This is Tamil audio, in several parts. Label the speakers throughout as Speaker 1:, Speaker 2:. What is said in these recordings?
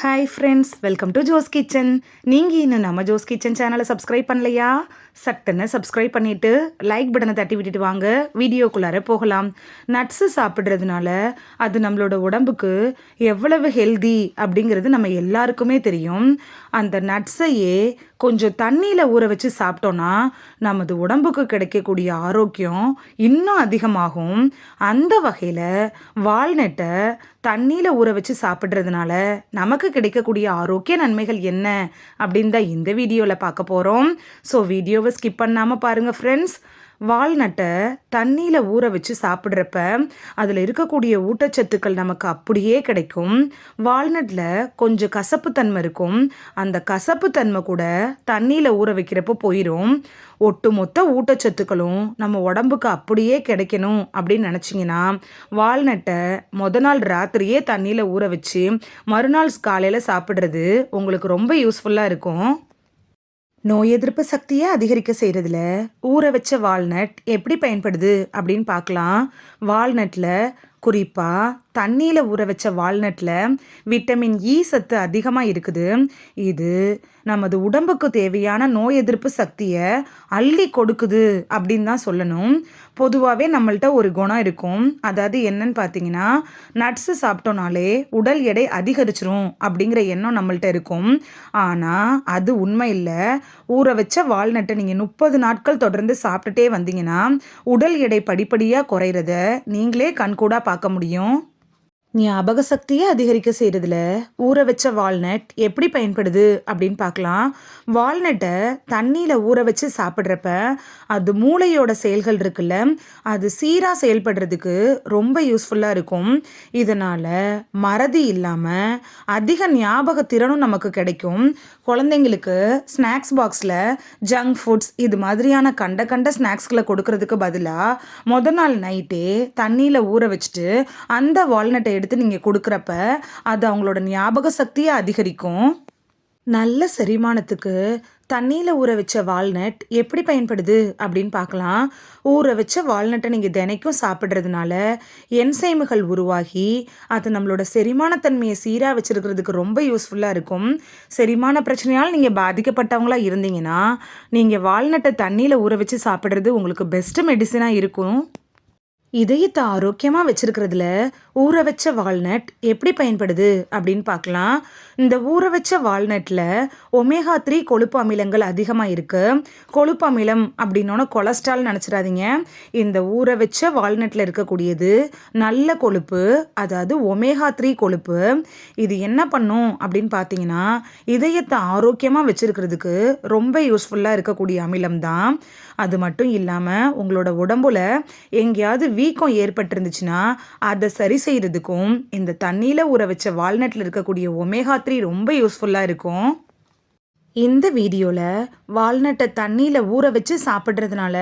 Speaker 1: Hi friends welcome to Jo's kitchen நீங்கள் இன்னும் நம்ம ஜோஸ் கிச்சன் சேனலை சப்ஸ்கிரைப் பண்ணலையா? சட்டுன்னு சப்ஸ்கிரைப் பண்ணிவிட்டு லைக் பட்டனை தட்டி விட்டுட்டு வாங்க. வீடியோக்குள்ளார போகலாம். நட்ஸு சாப்பிட்றதுனால அது நம்மளோட உடம்புக்கு எவ்வளவு ஹெல்தி அப்படிங்கிறது நம்ம எல்லாருக்குமே தெரியும். அந்த நட்ஸையே கொஞ்சம் தண்ணியில் ஊற வச்சு சாப்பிட்டோன்னா நமது உடம்புக்கு கிடைக்கக்கூடிய ஆரோக்கியம் இன்னும் அதிகமாகும். அந்த வகையில் வால்நட்டை தண்ணியில் ஊற வச்சு சாப்பிட்றதுனால நமக்கு கிடைக்கக்கூடிய ஆரோக்கிய நன்மைகள் என்ன அப்படின்னு தான் இந்த வீடியோவில் பார்க்க போகிறோம் ஸோ வீடியோவை ஸ்கிப் பண்ணாமல் பாருங்கள் ஃப்ரெண்ட்ஸ் வால்நட்டை தண்ணியில் ஊற வச்சு சாப்பிட்றப்ப அதில் இருக்கக்கூடிய ஊட்டச்சத்துக்கள் நமக்கு அப்படியே கிடைக்கும். வால்நட்டில் கொஞ்சம் கசப்புத்தன்மை இருக்கும். அந்த கசப்புத்தன்மை கூட தண்ணியில் ஊற வைக்கிறப்ப போயிடும் ஒட்டுமொத்த ஊட்டச்சத்துக்களும் நம்ம உடம்புக்கு அப்படியே கிடைக்கணும் அப்படின்னு நினச்சிங்கன்னா வால்நட்டை முத நாள் ராத்திரியே தண்ணியில் ஊற வச்சு மறுநாள் காலையில் சாப்பிட்றது உங்களுக்கு ரொம்ப யூஸ்ஃபுல்லாக இருக்கும். நோய் எதிர்ப்பு சக்தியை அதிகரிக்க செய்கிறதுல ஊற வச்ச வால்நட் எப்படி பயன்படுது அப்படின்னு பார்க்கலாம். வால்நட்டில் குறிப்பாக தண்ணியில் ஊற வச்ச வால்நட்டில் விட்டமின் இ சத்து அதிகமாக இருக்குது. இது நமது உடம்புக்கு தேவையான நோய் எதிர்ப்பு சக்தியை அள்ளி கொடுக்குது அப்படின்னு தான் சொல்லணும். பொதுவாகவே நம்மள்ட்ட ஒரு குணம் இருக்கும். அதாவது என்னன்னு பார்த்தீங்கன்னா நட்ஸு சாப்பிட்டோனாலே உடல் எடை அதிகரிச்சிரும் அப்படிங்கிற எண்ணம் நம்மள்ட்ட இருக்கும். ஆனால் அது உண்மை இல்லை. ஊற வச்ச வால்நட்டை நீங்கள் முப்பது நாட்கள் தொடர்ந்து சாப்பிட்டுட்டே வந்தீங்கன்னா உடல் எடை படிப்படியாக குறையிறத நீங்களே கண்கூடாக பார்க்க முடியும். ஞாபக சக்தியை அதிகரிக்க செய்கிறதுல ஊற வச்ச வால்நட் எப்படி பயன்படுது அப்படின்னு பார்க்கலாம். வால்நட்டை தண்ணியில் ஊற வச்சு சாப்பிட்றப்ப அது மூளையோட செயல்கள் இருக்குல்ல அது சீராக செயல்படுறதுக்கு ரொம்ப யூஸ்ஃபுல்லாக இருக்கும். இதனால் மறதி இல்லாமல் அதிக ஞாபக திறனும் நமக்கு கிடைக்கும். குழந்தைங்களுக்கு ஸ்நாக்ஸ் பாக்ஸில் ஜங்க் ஃபுட்ஸ் இது மாதிரியான கண்ட கண்ட ஸ்நாக்ஸ்களை கொடுக்கறதுக்கு பதிலாக முத நாள் நைட்டே தண்ணியில் ஊற வச்சுட்டு அந்த வால்நட்டை எடுத்து நீங்கள் கொடுக்குறப்ப அது அவங்களோட ஞாபக சக்தியை அதிகரிக்கும். நல்ல செரிமானத்துக்கு தண்ணியில் ஊற வச்ச வால்நட் எப்படி பயன்படுது அப்படின்னு பார்க்கலாம். ஊற வச்ச வால்நட்டை நீங்கள் தினைக்கும் சாப்பிட்றதுனால என்சைமுகள் உருவாகி அது நம்மளோட செரிமானத்தன்மையை சீராக வச்சுருக்கிறதுக்கு ரொம்ப யூஸ்ஃபுல்லாக இருக்கும். செரிமான பிரச்சனையால் நீங்கள் பாதிக்கப்பட்டவங்களாக இருந்தீங்கன்னா நீங்கள் வால்நட்டை தண்ணியில் ஊற வச்சு சாப்பிட்றது உங்களுக்கு பெஸ்ட்டு மெடிசனாக இருக்கும். இதயத்தை ஆரோக்கியமாக வச்சிருக்கிறதுல ஊற வச்ச வால்நட் எப்படி பயன்படுது அப்படின்னு பார்க்கலாம். இந்த ஊற வச்ச வால்நட்டில் ஒமேகா த்ரீ கொழுப்பு அமிலங்கள் அதிகமாக இருக்குது கொழுப்பு அமிலம் அப்படின்னோட கொலஸ்ட்ரால் நினச்சிடாதீங்க. இந்த ஊற வச்ச வால்நட்டில் இருக்கக்கூடியது நல்ல கொழுப்பு அதாவது ஒமேகா த்ரீ கொழுப்பு. இது என்ன பண்ணும் அப்படின்னு பார்த்தீங்கன்னா இதயத்தை ஆரோக்கியமாக வச்சிருக்கிறதுக்கு ரொம்ப யூஸ்ஃபுல்லாக இருக்கக்கூடிய அமிலம் தான். அது மட்டும் இல்லாமல் உங்களோட உடம்புல எங்கேயாவது வீக்கம் ஏற்பட்டிருந்துச்சுன்னா அதை சரி செய்கிறதுக்கும் இந்த தண்ணியில் ஊற வச்ச வால்நட்டில் இருக்கக்கூடிய ஒமேகா த்ரீ ரொம்ப யூஸ்ஃபுல்லாக இருக்கும். இந்த வீடியோவில் வால்நட்டை தண்ணியில் ஊற வச்சு சாப்பிட்றதுனால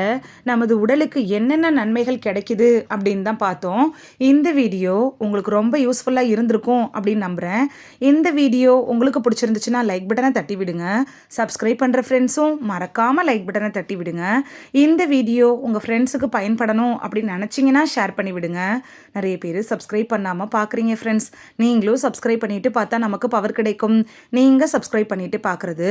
Speaker 1: நமது உடலுக்கு என்னென்ன நன்மைகள் கிடைக்குது அப்படின்னு தான் பார்த்தோம். இந்த வீடியோ உங்களுக்கு ரொம்ப யூஸ்ஃபுல்லாக இருந்திருக்கும் அப்படின்னு நம்புகிறேன் இந்த வீடியோ உங்களுக்கு பிடிச்சிருந்துச்சுன்னா லைக் பட்டனை தட்டி விடுங்க. சப்ஸ்கிரைப் பண்ணுற ஃப்ரெண்ட்ஸும் மறக்காமல் லைக் பட்டனை தட்டி விடுங்க. இந்த வீடியோ உங்கள் ஃப்ரெண்ட்ஸுக்கு பயன்படணும் அப்படின்னு நினச்சிங்கன்னா ஷேர் பண்ணி விடுங்க. நிறைய பேர் சப்ஸ்கிரைப் பண்ணாமல் பார்க்குறீங்க ஃப்ரெண்ட்ஸ் நீங்களும் சப்ஸ்கிரைப் பண்ணிவிட்டு பார்த்தா நமக்கு பவர் கிடைக்கும். நீங்கள் சப்ஸ்கிரைப் பண்ணிவிட்டு பார்க்குறது